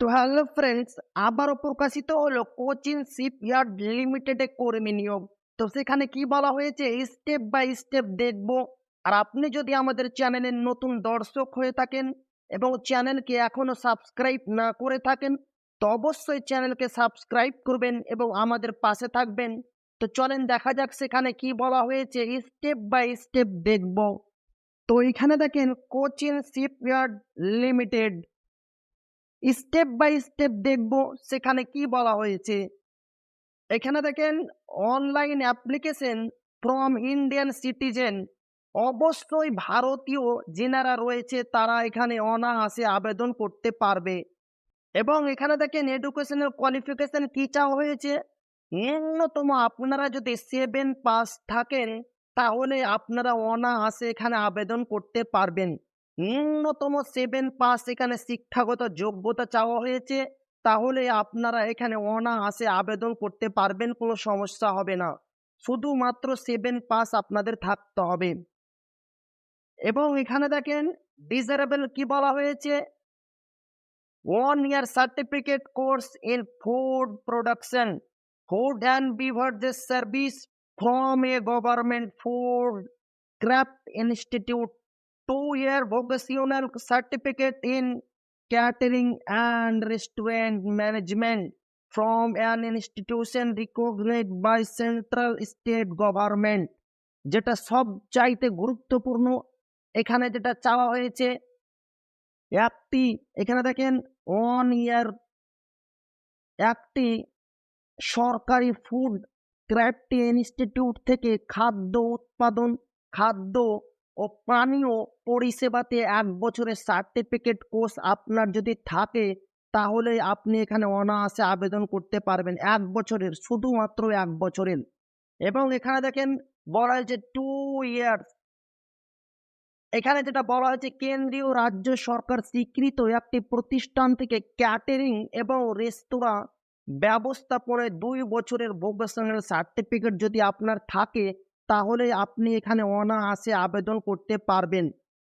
তো hello friends আবারও প্রকাশিত হলো কোচিং শিপইয়ার্ড লিমিটেডে কর্মী নিয়োগ তো সেখানে কি বলা হয়েছে? স্টেপ বাই স্টেপ দেখব। আর আপনি যদি আমাদের চ্যানেলের নতুন দর্শক হয়ে থাকেন এবং চ্যানেলকে এখনও সাবস্ক্রাইব না করে থাকেন, তো অবশ্যই চ্যানেলকে সাবস্ক্রাইব করবেন এবং আমাদের পাশে থাকবেন। তো চলেন দেখা যাক সেখানে কি বলা হয়েছে। স্টেপ বাই স্টেপ দেখব। তো এখানে দেখেন Cochin shipyard limited. Step by step দেখব সেখানে কি বলা হয়েছে। এখানে দেখেন online application from Indian citizen অবশ্যই ভারতীয় যেনারা রয়েছে, তারা এখানে অনায়াসে আবেদন করতে পারবে। এবং এখানে দেখেন এডুকেশনাল কোয়ালিফিকেশন কি চাওয়া হয়েছে? ন্যূনতম আপনারা যদি সেভেন পাস থাকেন, তাহলে আপনারা অনায়াসে এখানে আবেদন করতে পারবেন। ন্যূনতম সেভেন পাস এখানে শিক্ষাগত যোগ্যতা চাওয়া হয়েছে। তাহলে আপনারা এখানে অনায়াসে আবেদন করতে পারবেন, কোনো সমস্যা হবে না। শুধুমাত্র সেভেন পাস আপনাদের থাকতে হবে। এবং এখানে দেখেন ডিজারেবল কি বলা হয়েছে? One year certificate course in food production food and beverages service from a government food craft institute two-year vocational certificate in catering and restaurant management from an institution recognized by central state government যেটা সব চাইতে গুরুত্বপূর্ণ এখানে যেটা চাওয়া হয়েছে একটি এখানে দেখেন ওয়ান ইয়ার একটি সরকারি ফুড ক্রাফটি ইনস্টিটিউট থেকে খাদ্য উৎপাদন খাদ্য ও পানীয় পরিষেবাতে এক বছরের সার্টিফিকেট কোর্স আপনার যদি থাকে, তাহলে আপনি এখানে অনায়াসে আবেদন করতে পারবেন এক বছরের, শুধুমাত্র এক বছরের। এবং এখানে দেখেন, বলা হয়েছে টু ইয়ার্স এখানে যেটা বলা হয়েছে, কেন্দ্রীয় রাজ্য সরকার স্বীকৃত একটি প্রতিষ্ঠান থেকে ক্যাটারিং এবং রেস্তোরাঁ ব্যবস্থাপনায় দুই বছরের ভোকেশনাল সার্টিফিকেট যদি আপনার থাকে তাহলে আপনি এখানে অনায়াসে আবেদন করতে পারবেন।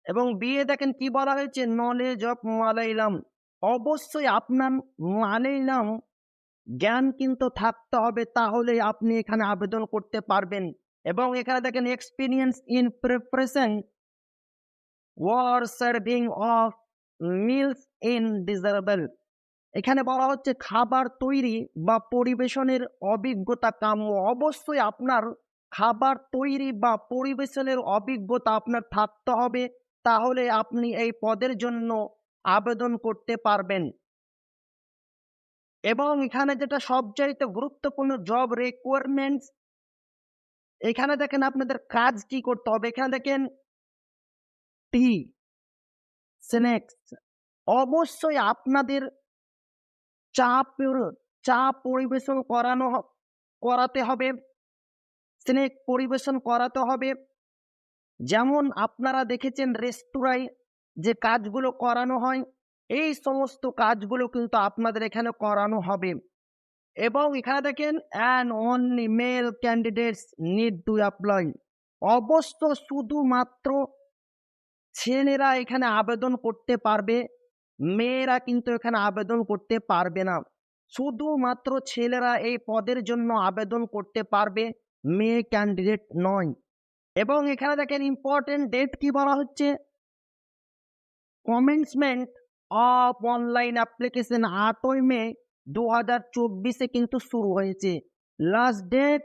এবং বিয়ে দেখেন কি বলা হয়েছে? Knowledge of Malayalam. অবশ্যই আপনার মালাইলাম, জ্ঞান কিন্তু থাকতে হবে তাহলে আপনি এখানে আবেদন করতে পারবেন। এবং এখানে দেখেন experience in preparation or serving of meals in desirable এখানে বলা হচ্ছে, খাবার তৈরি বা পরিবেশনের অভিজ্ঞতা কাম্য। অবশ্যই আপনার খাবার তৈরি বা পরিবেশনের অভিজ্ঞতা আপনার থাকতে হবে, তাহলে আপনি এই পদের জন্য আবেদন করতে পারবেন। এবং এখানে যেটা সবচাইতে গুরুত্বপূর্ণ জব রিকোয়ারমেন্টস এখানে দেখেন আপনাদের কাজ কি করতে হবে। এখানে দেখেন টি স্ন্যাক্স অবশ্যই আপনাদের চা চা পরিবেশন করানো করাতে হবে। স্নেক পরিবেশন করাতে হবে। যেমন আপনারা দেখেছেন রেস্তোরাঁয় যে কাজগুলো করানো হয়, এই সমস্ত কাজগুলো কিন্তু আপনাদের এখানে করানো হবে। এবং এখানে দেখেন and only male candidates need to apply অবশ্য শুধুমাত্র ছেলেরা এখানে আবেদন করতে পারবে, মেয়েরা কিন্তু এখানে আবেদন করতে পারবে না। শুধুমাত্র ছেলেরা এই পদের জন্য আবেদন করতে পারবে। মেয়ে ক্যান্ডিডেট নয়। এবং এখানে দেখেন ইম্পর্টেন্ট ডেট কি বলা হচ্ছে? কমেন্সমেন্ট অফ অনলাইন অ্যাপ্লিকেশন আটই মে দু হাজার চব্বিশে কিন্তু শুরু হয়েছে। Last date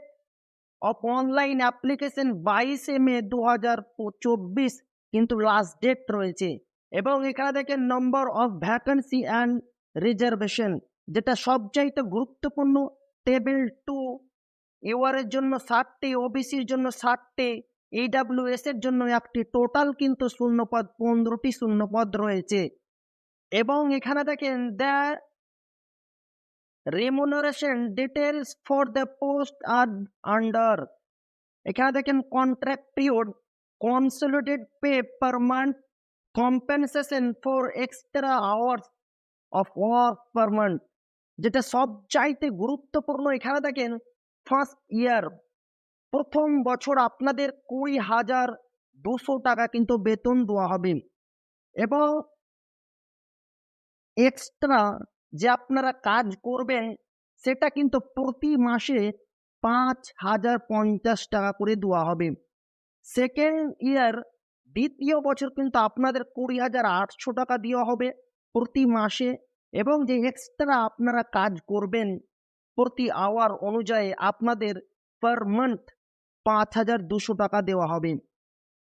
of online application বাইশে মে দু হাজার চব্বিশ কিন্তু লাস্ট ডেট রয়েছে। এবং এখানে দেখেন number of vacancy and reservation যেটা সবচাইতে গুরুত্বপূর্ণ। টেবিল টু ইউআরের জন্য ষাটটি ওবিসির জন্য ষাটটি ইডাব্লিউএস এর জন্য একটি টোটাল কিন্তু শূন্যপদ, পনেরোটি শূন্যপদ রয়েছে। এবং এখানে দেখেন the remuneration details for the post are under এখানে দেখেন contract period consolidated pay per month compensation for extra hours of work per month যেটা সবচাইতে গুরুত্বপূর্ণ, এখানে দেখেন ফার্স্ট ইয়ার প্রথম বছর আপনাদের কুড়ি হাজার দুশো টাকা কিন্তু বেতন দেওয়া হবে। এবং এক্সট্রা যে আপনারা কাজ করবেন, সেটা কিন্তু প্রতি মাসে পাঁচ হাজার পঞ্চাশ টাকা করে দেওয়া হবে। সেকেন্ড ইয়ার দ্বিতীয় বছর কিন্তু আপনাদের কুড়ি হাজার আটশো টাকা দেওয়া হবে প্রতি মাসে। এবং যে এক্সট্রা আপনারা কাজ করবেন প্রতি আওয়ার অনুযায়ী আপনাদের পার মান্থ পাঁচ হাজার দুশো টাকা দেওয়া হবে।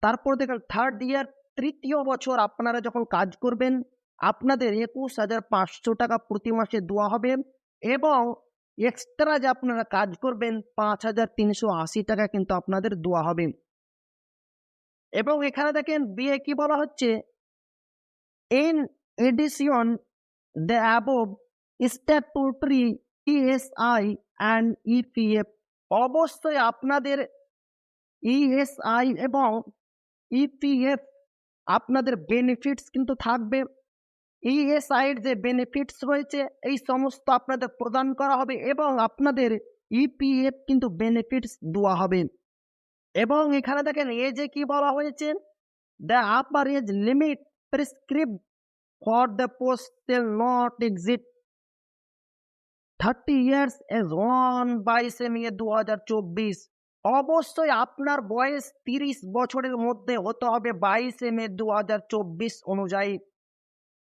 তারপর দেখেন থার্ড ইয়ার তৃতীয় বছর আপনারা যখন কাজ করবেন, আপনাদের একুশ হাজার পাঁচশো টাকা প্রতি মাসে দেওয়া হবে এবং এক্সট্রা যে আপনারা কাজ করবেন পাঁচ হাজার তিনশো আশি টাকা কিন্তু আপনাদের দেওয়া হবে। এবং এখানে দেখেন বিয়ে কি বলা হচ্ছে? In addition the above statutory ESI and EPF. অবশ্যই আপনাদের ইএসআই এবং ইপিএফ, আপনাদের বেনিফিটস কিন্তু থাকবে। ইএসআইয়ের যে বেনিফিটস রয়েছে, এই সমস্ত আপনাদের প্রদান করা হবে এবং আপনাদের ইপিএফ কিন্তু বেনিফিটস দেওয়া হবে। এবং এখানে দেখেন এজে কি বলা হয়েছে? The upper age limit prescribe for the post not exceed thirty years age one বাইশে মে দু হাজার চব্বিশ অবশ্যই আপনার বয়স তিরিশ বছরের মধ্যে হতে হবে বাইশে মে দু হাজার চব্বিশ অনুযায়ী।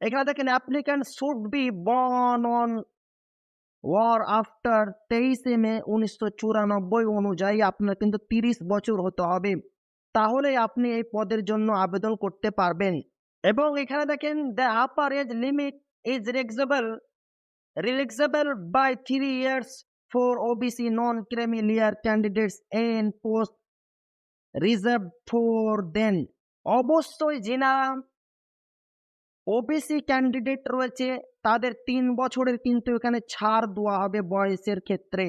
এখানে দেখেন applicant should be born on or after তেইশে মে উনিশশো চুরানব্বই অনুযায়ী আপনার কিন্তু তিরিশ বছর হতে হবে। তাহলে আপনি এই পদের জন্য আবেদন করতে পারবেন। এবং এখানে দেখেন the upper age limit is relaxable by three years for OBC non creamy layer candidates in post reserve for them অবশ্যই যেনারা ওবিসি ক্যান্ডিডেট রয়েছে, তাদের তিন বছরের কিন্তু এখানে ছাড় দেওয়া হবে বয়সের ক্ষেত্রে।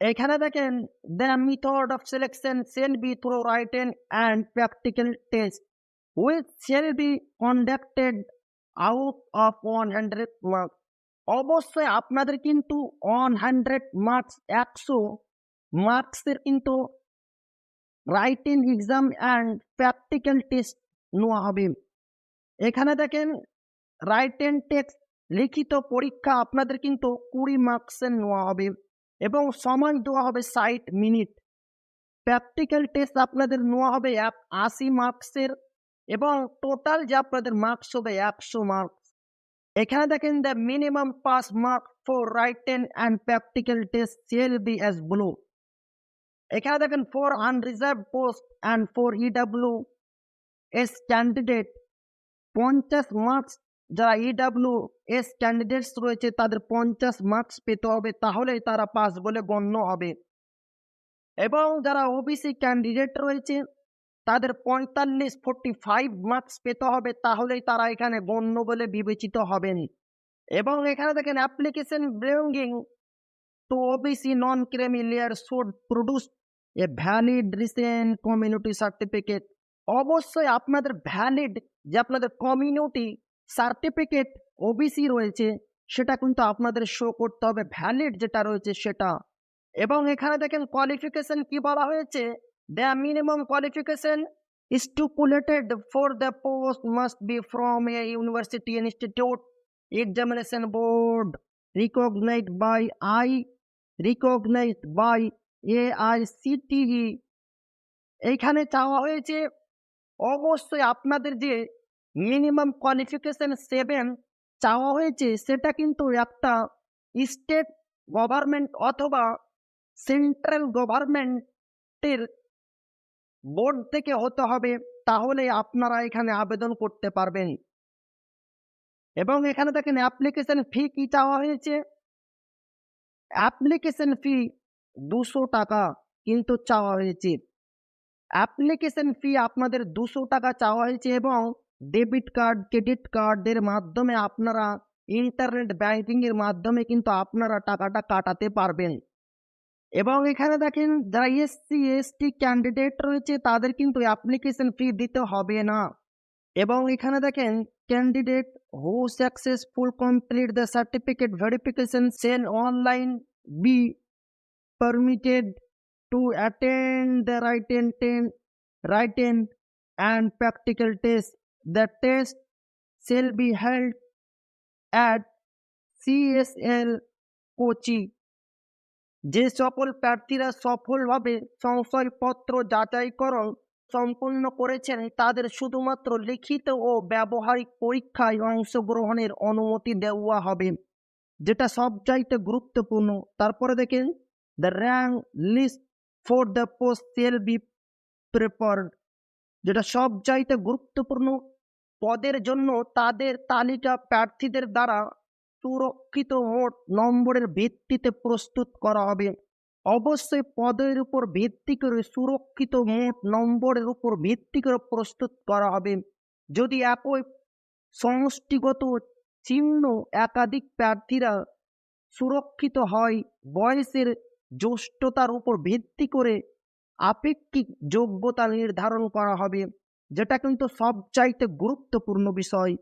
এখানে দেখেন the method of selection shall be through written and practical test with shall be conducted out of one hundred marks অবশ্যই আপনাদের কিন্তু ওয়ান হান্ড্রেড মার্কস একশো মার্কসের কিন্তু writing exam and practical test নেওয়া হবে। এখানে দেখেন রাইট টেক্সট লিখিত পরীক্ষা আপনাদের কিন্তু কুড়ি মার্কসের নেওয়া হবে এবং সময় দেওয়া হবে ষাট মিনিট। প্র্যাকটিক্যাল টেস্ট আপনাদের নেওয়া হবে এক আশি মার্কসের এবং টোটাল যে আপনাদের মার্কস হবে একশো মার্কস এখানে দেখেন the minimum pass mark for written and practical test shall be as below এখানে দেখেন for unreserved post and for EW S candidate পঞ্চাশ মার্কস যারা ইডাব্লিউ এস ক্যান্ডিডেটস রয়েছে, তাদের পঞ্চাশ মার্কস পেতে হবে, তাহলেই তারা পাস বলে গণ্য হবে। এবং যারা ওবিসি ক্যান্ডিডেট রয়েছে তাদের পঁয়তাল্লিশ ফোরটি ফাইভ মার্কস পেতে হবে, তাহলেই তারা এখানে গণ্য বলে বিবেচিত হবেন। এবং এখানে দেখেন application belonging to OBC non creamy layer should produce a valid recent community certificate অবশ্যই আপনাদের ভ্যালিড যে আপনাদের কমিউনিটি সার্টিফিকেট ওবিসি রয়েছে, সেটা কিন্তু আপনাদের শো করতে হবে। ভ্যালিড যেটা রয়েছে সেটা। এবং এখানে দেখেন কোয়ালিফিকেশন কি বলা হয়েছে? The minimum qualification stipulated for the post must be from a university institute examination board recognized by I recognized by AICTE এইখানে চাওয়া হয়েছে অবশ্যই আপনাদের যে মিনিমাম কোয়ালিফিকেশন সেভেন চাওয়া হয়েছে সেটা কিন্তু একটা স্টেট গভর্নমেন্ট অথবা সেন্ট্রাল গভর্নমেন্টের বোর্ড থেকে হতে হবে তাহলে আপনারা এখানে আবেদন করতে পারবেন। এবং এখানে দেখেন অ্যাপ্লিকেশন ফি কি চাওয়া হয়েছে? অ্যাপ্লিকেশন ফি দুশো টাকা কিন্তু চাওয়া হয়েছে। অ্যাপ্লিকেশন ফি আপনাদের দুশো টাকা চাওয়া হয়েছে এবং ডেবিট কার্ড ক্রেডিট কার্ডের মাধ্যমে আপনারা ইন্টারনেট ব্যাংকিংয়ের মাধ্যমে কিন্তু আপনারা টাকাটা কাটাতে পারবেন। এবং এখানে দেখেন যারা এসসি এসটি ক্যান্ডিডেট রয়েছে তাদের কিন্তু অ্যাপ্লিকেশন ফি দিতে হবে না এবং এখানে দেখেন candidate who successful complete the certificate verification shall online be permitted to attend the written ten, written and practical test. The test shall be held at CSL Kochi যে সকল প্রার্থীরা সফলভাবে সংশয়পত্র যাচাইকরণ সম্পূর্ণ করেছেন, তাদের শুধুমাত্র লিখিত ও ব্যবহারিক পরীক্ষায় অংশগ্রহণের অনুমতি দেওয়া হবে, যেটা সবচাইতে গুরুত্বপূর্ণ। তারপরে দেখেন the rank list for the post shall be prepared যেটা সবচাইতে গুরুত্বপূর্ণ। পদের জন্য তাদের তালিকা প্রার্থীদের দ্বারা সুরক্ষিত মোট নম্বরের ভিত্তিতে প্রস্তুত করা হবে। অবশ্যই পদের উপর ভিত্তি করে সুরক্ষিত মোট নম্বরের উপর ভিত্তি করে প্রস্তুত করা হবে। যদি একই সমষ্টিগত চিহ্ন একাধিক প্রার্থীরা সুরক্ষিত হয়, বয়সের জ্যেষ্ঠতার উপর ভিত্তি করে আপেক্ষিক যোগ্যতা নির্ধারণ করা হবে, যেটা কিন্তু সবচাইতে গুরুত্বপূর্ণ বিষয়।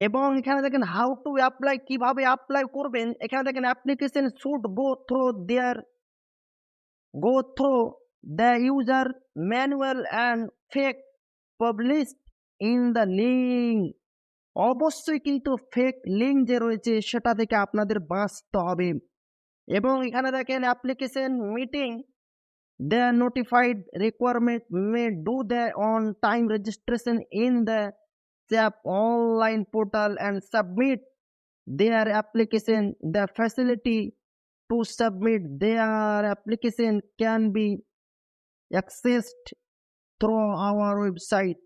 এবং এখানে দেখেন হাউ টু অ্যাপ্লাই কীভাবে অ্যাপ্লাই করবেন, এখানে দেখেন application should go through there go through the user manual and FAQ published in the link অবশ্যই কিন্তু ফেক লিঙ্ক যে রয়েছে সেটা থেকে আপনাদের বাঁচতে হবে। এবং এখানে দেখেন application meeting the notified requirement may do the on time registration in the SAP online portal and submit their application. The facility to submit their application can be accessed through our website.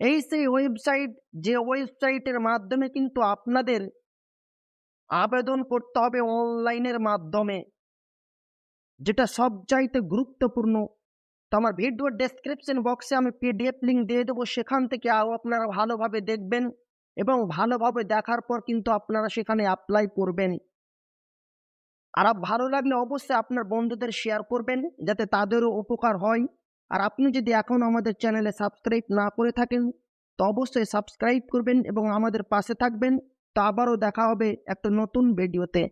এই সেই website যে ওয়েবসাইটের মাধ্যমে কিন্তু আপনাদের আবেদন করতে হবে অনলাইনের মাধ্যমে যেটা সবচাইতে গুরুত্বপূর্ণ তো আমার ভিডিওর ডেসক্রিপশন বক্সে আমি পিডিএফ লিঙ্ক দিয়ে দেবো, সেখান থেকে আরও আপনারা ভালোভাবে দেখবেন এবং ভালোভাবে দেখার পর কিন্তু আপনারা সেখানে অ্যাপ্লাই করবেন। আর ভালো লাগলে অবশ্যই আপনার বন্ধুদের শেয়ার করবেন, যাতে তাদেরও উপকার হয়। আর আপনি যদি এখন আমাদের চ্যানেলে সাবস্ক্রাইব না করে থাকেন, তো অবশ্যই সাবস্ক্রাইব করবেন এবং আমাদের পাশে থাকবেন। তো আবারও দেখা হবে একটা নতুন ভিডিওতে